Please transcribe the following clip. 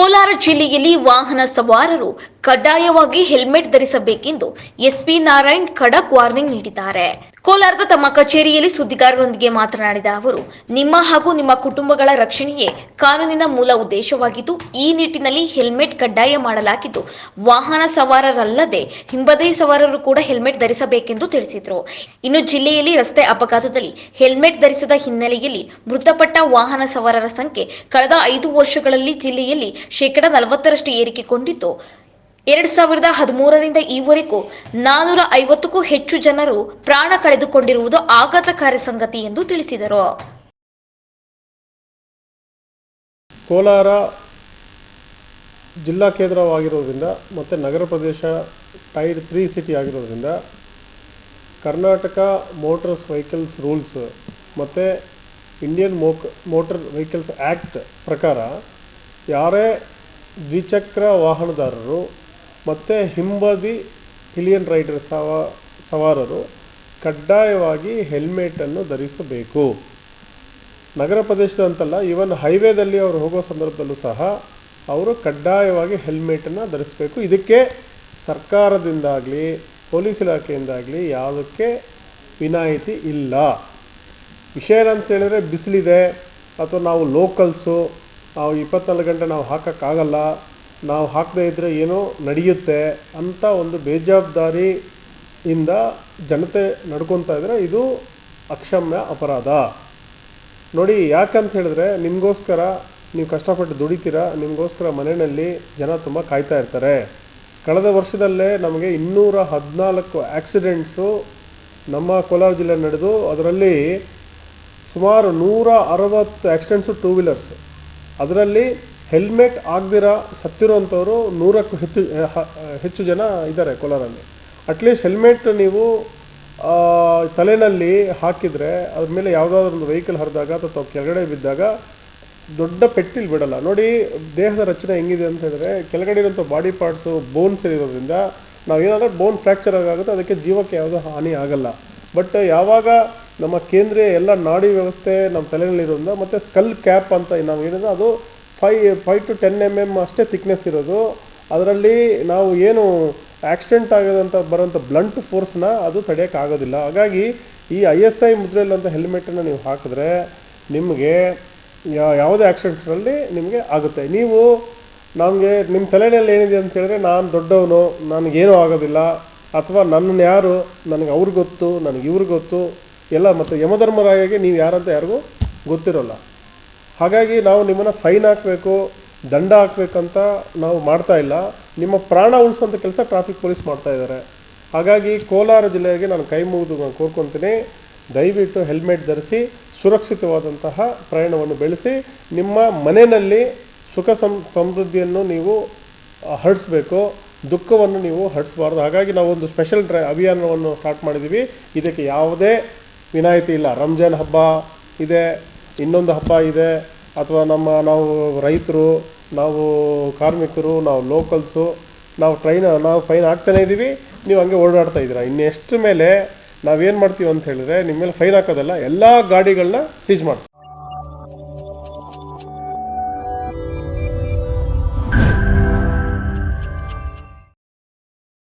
ಕೋಲಾರ ಜಿಲ್ಲೆಯಲ್ಲಿ ವಾಹನ ಸವಾರರು ಕಡ್ಡಾಯವಾಗಿ ಹೆಲ್ಮೆಟ್ ಧರಿಸಬೇಕೆಂದು ಎಸ್ಪಿ ನಾರಾಯಣ್ ಖಡಕ್ ವಾರ್ನಿಂಗ್ ನೀಡಿದ್ದಾರೆ. ಕೋಲಾರದ ತಮ್ಮ ಕಚೇರಿಯಲ್ಲಿ ಸುದ್ದಿಗಾರರೊಂದಿಗೆ ಮಾತನಾಡಿದ ಅವರು, ನಿಮ್ಮ ಹಾಗೂ ನಿಮ್ಮ ಕುಟುಂಬಗಳ ರಕ್ಷಣೆಯೇ ಕಾನೂನಿನ ಮೂಲ ಉದ್ದೇಶವಾಗಿದ್ದು, ಈ ನಿಟ್ಟಿನಲ್ಲಿ ಹೆಲ್ಮೆಟ್ ಕಡ್ಡಾಯ ಮಾಡಲಾಗಿದ್ದು, ವಾಹನ ಸವಾರರಲ್ಲದೆ ಹಿಂಬದಿ ಸವಾರರು ಕೂಡ ಹೆಲ್ಮೆಟ್ ಧರಿಸಬೇಕೆಂದು ತಿಳಿಸಿದರು. ಇನ್ನು ಜಿಲ್ಲೆಯಲ್ಲಿ ರಸ್ತೆ ಅಪಘಾತದಲ್ಲಿ ಹೆಲ್ಮೆಟ್ ಧರಿಸದ ಹಿನ್ನೆಲೆಯಲ್ಲಿ ಮೃತಪಟ್ಟ ವಾಹನ ಸವಾರರ ಸಂಖ್ಯೆ ಕಳೆದ ಐದು ವರ್ಷಗಳಲ್ಲಿ ಜಿಲ್ಲೆಯಲ್ಲಿ ಶೇಕಡ ನಲವತ್ತರಷ್ಟು ಏರಿಕೆಗೊಂಡಿದ್ದು ಎರಡ್ ಸಾವಿರದ ಹದಿಮೂರರಿಂದ ಈವರೆಗೂ ನಾನೂರ ಐವತ್ತಕ್ಕೂ ಹೆಚ್ಚು ಜನರು ಪ್ರಾಣ ಕಳೆದುಕೊಂಡಿರುವುದು ಆಘಾತಕಾರಿ ಸಂಗತಿ ಎಂದು ತಿಳಿಸಿದರು. ಕೋಲಾರ ಜಿಲ್ಲಾ ಕೇಂದ್ರವಾಗಿರೋದ್ರಿಂದ ಮತ್ತು ನಗರ ಪ್ರದೇಶ ಟೈರ್ ತ್ರೀ ಸಿಟಿ ಆಗಿರೋದ್ರಿಂದ ಕರ್ನಾಟಕ ಮೋಟರ್ಸ್ ವೆಹಿಕಲ್ಸ್ ರೂಲ್ಸ್ ಮತ್ತು ಇಂಡಿಯನ್ ಮೋಕ್, ಮೋಟರ್ ವೆಹಿಕಲ್ಸ್ ಆ್ಯಕ್ಟ್ ಪ್ರಕಾರ ಯಾರೇ ದ್ವಿಚಕ್ರ ವಾಹನದಾರರು ಮತ್ತು ಹಿಂಬದಿ ಹಿಲಿಯನ್ ರೈಡರ್ ಸವ, ಸವಾರರು ಕಡ್ಡಾಯವಾಗಿ ಹೆಲ್ಮೆಟನ್ನು ಧರಿಸಬೇಕು. ನಗರ ಪ್ರದೇಶದಂತಲ್ಲ, ಈವನ್ ಹೈವೇದಲ್ಲಿ ಅವರು ಹೋಗೋ ಸಂದರ್ಭದಲ್ಲೂ ಸಹ ಅವರು ಕಡ್ಡಾಯವಾಗಿ ಹೆಲ್ಮೆಟನ್ನು ಧರಿಸಬೇಕು. ಇದಕ್ಕೆ ಸರ್ಕಾರದಿಂದಾಗಲಿ, ಪೊಲೀಸ್ ಇಲಾಖೆಯಿಂದಾಗಲಿ ಯಾವುದಕ್ಕೆ ವಿನಾಯಿತಿ ಇಲ್ಲ. ವಿಷಯ ಏನಂತ ಹೇಳಿದ್ರೆ ಬಿಸಿಲಿದೆ, ಅಥವಾ ನಾವು ಲೋಕಲ್ಸು, ನಾವು ಇಪ್ಪತ್ನಾಲ್ಕು ಗಂಟೆ ನಾವು ಹಾಕೋಕ್ಕಾಗಲ್ಲ ನಾವು ಹಾಕದೇ ಇದ್ದರೆ ಏನೋ ನಡೆಯುತ್ತೆ ಅಂತ ಒಂದು ಬೇಜವಾಬ್ದಾರಿಯಿಂದ ಜನತೆ ನಡ್ಕೊತಾ ಇದ್ದರೆ ಇದು ಅಕ್ಷಮ್ಯ ಅಪರಾಧ. ನೋಡಿ, ಯಾಕಂತ ಹೇಳಿದ್ರೆ ನಿಮಗೋಸ್ಕರ ನೀವು ಕಷ್ಟಪಟ್ಟು ದುಡಿತೀರ, ನಿಮಗೋಸ್ಕರ ಮನೆಯಲ್ಲಿ ಜನ ತುಂಬ ಕಾಯ್ತಾ ಇರ್ತಾರೆ. ಕಳೆದ ವರ್ಷದಲ್ಲೇ ನಮಗೆ ಇನ್ನೂರ ಹದಿನಾಲ್ಕು ಆ್ಯಕ್ಸಿಡೆಂಟ್ಸು ನಮ್ಮ ಕೋಲಾರ ಜಿಲ್ಲೆ ನಡೆದು, ಅದರಲ್ಲಿ ಸುಮಾರು ನೂರ ಅರವತ್ತು ಆ್ಯಕ್ಸಿಡೆಂಟ್ಸು ಟೂ ವೀಲರ್ಸ್. ಅದರಲ್ಲಿ ಹೆಲ್ಮೆಟ್ ಆಗದಿರ ಸತ್ತಿರೋಂಥವ್ರು ನೂರಕ್ಕೂ ಹೆಚ್ಚು ಹೆಚ್ಚು ಜನ ಇದ್ದಾರೆ ಕೋಲಾರಲ್ಲಿ. ಅಟ್ಲೀಸ್ಟ್ ಹೆಲ್ಮೆಟ್ ನೀವು ತಲೆನಲ್ಲಿ ಹಾಕಿದರೆ ಅದ್ರ ಮೇಲೆ ಯಾವುದಾದ್ರೂ ಒಂದು ವೆಹಿಕಲ್ ಹರಿದಾಗ ಅಥವಾ ಕೆಳಗಡೆ ಬಿದ್ದಾಗ ದೊಡ್ಡ ಪೆಟ್ಟಿಲ್ ಬಿಡಲ್ಲ. ನೋಡಿ, ದೇಹದ ರಚನೆ ಹೆಂಗಿದೆ ಅಂತ ಹೇಳಿದ್ರೆ ಕೆಳಗಡೆ ಇರೋಂಥ ಬಾಡಿ ಪಾರ್ಟ್ಸು ಬೋನ್ಸ್ ಇರೋದ್ರಿಂದ ನಾವೇನಾದರೂ ಬೋನ್ ಫ್ರ್ಯಾಕ್ಚರ್ ಆಗುತ್ತೆ ಅದಕ್ಕೆ ಜೀವಕ್ಕೆ ಯಾವುದೋ ಹಾನಿ ಆಗಲ್ಲ. ಬಟ್ ಯಾವಾಗ ನಮ್ಮ ಕೇಂದ್ರೀಯ ಎಲ್ಲ ನಾಡಿ ವ್ಯವಸ್ಥೆ ನಮ್ಮ ತಲೆಯಲ್ಲಿರೋದ್ರಿಂದ ಮತ್ತು ಸ್ಕಲ್ ಕ್ಯಾಪ್ ಅಂತ ನಾವು ಏನಿದೆ ಅದು five five to ten M M ಅಷ್ಟೇ ತಿಕ್ನೆಸ್ ಇರೋದು. ಅದರಲ್ಲಿ ನಾವು ಏನು ಆಕ್ಸಿಡೆಂಟ್ ಆಗೋದಂತ ಬರೋಂಥ ಬ್ಲಂಟ್ ಫೋರ್ಸ್ನ ಅದು ತಡೆಯೋಕ್ಕಾಗೋದಿಲ್ಲ ಹಾಗಾಗಿ ಈ ಐ ಎಸ್ ಐ ಮುದ್ರೆಯಲ್ಲಂಥ ಹೆಲ್ಮೆಟನ್ನು ನೀವು ಹಾಕಿದ್ರೆ ನಿಮಗೆ ಯಾವುದೇ ಆಕ್ಸಿಡೆಂಟ್ಸ್ನಲ್ಲಿ ನಿಮಗೆ ಆಗುತ್ತೆ. ನೀವು ನಮಗೆ ನಿಮ್ಮ ತಲೆಯಲ್ಲಿ ಏನಿದೆ ಅಂತ ಹೇಳಿದ್ರೆ ನಾನು ದೊಡ್ಡವನು, ನನಗೇನೂ ಆಗೋದಿಲ್ಲ. ಅಥವಾ ನನ್ನನ್ನು ಯಾರು, ನನಗೆ ಅವ್ರಿಗೆ ಗೊತ್ತು, ನನಗೆ ಇವ್ರಿಗೆ ಗೊತ್ತು. ಎಲ್ಲ ಮತ್ತು ಯಮಧರ್ಮರಾಯಗೆ ನೀವು ಯಾರಂತ ಯಾರಿಗೂ ಗೊತ್ತಿರೋಲ್ಲ. ಹಾಗಾಗಿ ನಾವು ನಿಮ್ಮನ್ನು ಫೈನ್ ಹಾಕಬೇಕು, ದಂಡ ಹಾಕಬೇಕಂತ ನಾವು ಮಾಡ್ತಾ ಇಲ್ಲ. ನಿಮ್ಮ ಪ್ರಾಣ ಉಳಿಸುವಂಥ ಕೆಲಸ ಟ್ರಾಫಿಕ್ ಪೊಲೀಸ್ ಮಾಡ್ತಾ ಇದ್ದಾರೆ. ಹಾಗಾಗಿ ಕೋಲಾರ ಜಿಲ್ಲೆಗೆ ನಾನು ಕೈ ಮುಗಿದು ನಾನು ಕೋರ್ಕೊತೀನಿ. ದಯವಿಟ್ಟು ಹೆಲ್ಮೆಟ್ ಧರಿಸಿ, ಸುರಕ್ಷಿತವಾದಂತಹ ಪ್ರಯಾಣವನ್ನು ಬೆಳೆಸಿ, ನಿಮ್ಮ ಮನೆಯಲ್ಲಿ ಸುಖ ಸಂ, ಸಮೃದ್ಧಿಯನ್ನು ನೀವು ಹರಡಿಸ್ಬೇಕು. ದುಃಖವನ್ನು ನೀವು ಹರಡಿಸ್ಬಾರ್ದು. ಹಾಗಾಗಿ ನಾವು ಒಂದು ಸ್ಪೆಷಲ್ ಡ್ರೈ, ಅಭಿಯಾನವನ್ನು ಸ್ಟಾರ್ಟ್ ಮಾಡಿದ್ದೀವಿ ಇದಕ್ಕೆ ಯಾವುದೇ ವಿನಾಯಿತಿ ಇಲ್ಲ. ರಂಜಾನ್ ಹಬ್ಬ ಇದೆ. ಇನ್ನೊಂದು ಹಬ್ಬ ಇದೆ. ಅಥವಾ ನಮ್ಮ ನಾವು ರೈತರು, ನಾವು ಕಾರ್ಮಿಕರು, ನಾವು ಲೋಕಲ್ಸು ನಾವು ಟ್ರೈನ್ ನಾವು ಫೈನ್ ಹಾಕ್ತಾನೇ ಇದ್ದೀವಿ ನೀವು ಹಂಗೆ ಓಡಾಡ್ತಾ ಇದ್ದೀರಾ. ಇನ್ನೆಷ್ಟು ಮೇಲೆ ನಾವೇನು ಮಾಡ್ತೀವಿ ಅಂತ ಹೇಳಿದ್ರೆ, ನಿಮ್ಮ ಮೇಲೆ ಫೈನ್ ಹಾಕೋದಲ್ಲ, ಎಲ್ಲ ಗಾಡಿಗಳನ್ನ ಸೀಜ್ ಮಾಡ್ತೀವಿ.